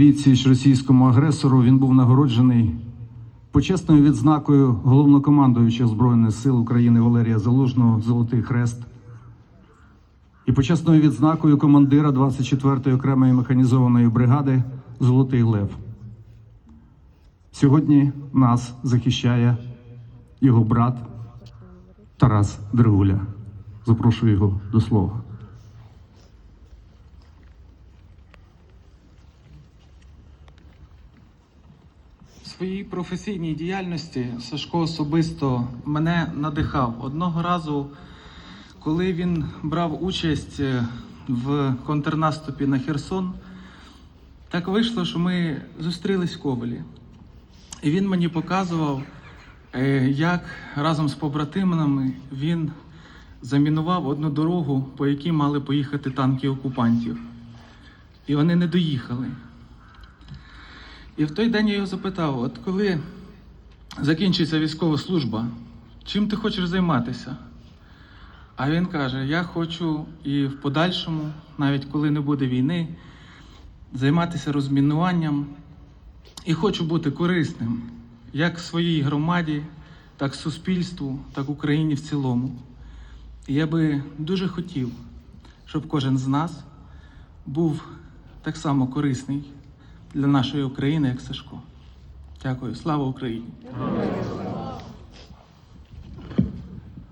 відсіч російському агресору. Він був нагороджений почесною відзнакою головнокомандуючого Збройних сил України Валерія Залужного Золотий Хрест і почесною відзнакою командира 24-ї окремої механізованої бригади Золотий Лев. Сьогодні нас захищає його брат Тарас Дригуля. Запрошую його до слова. В своїй професійній діяльності Сашко особисто мене надихав. Одного разу, коли він брав участь е, в контрнаступі на Херсон, так вийшло, що ми зустрілись в Ковелі. І він мені показував, е, як разом з побратимами він замінував одну дорогу, по якій мали поїхати танки окупантів. І вони не доїхали. І в той день я його запитав: от коли закінчиться військова служба, чим ти хочеш займатися? А він каже: Я хочу і в подальшому, навіть коли не буде війни, займатися розмінуванням і хочу бути корисним як своїй громаді, так суспільству, так Україні в цілому. І я би дуже хотів, щоб кожен з нас був так само корисний для нашої України, як Сашко. Дякую. Слава Україні!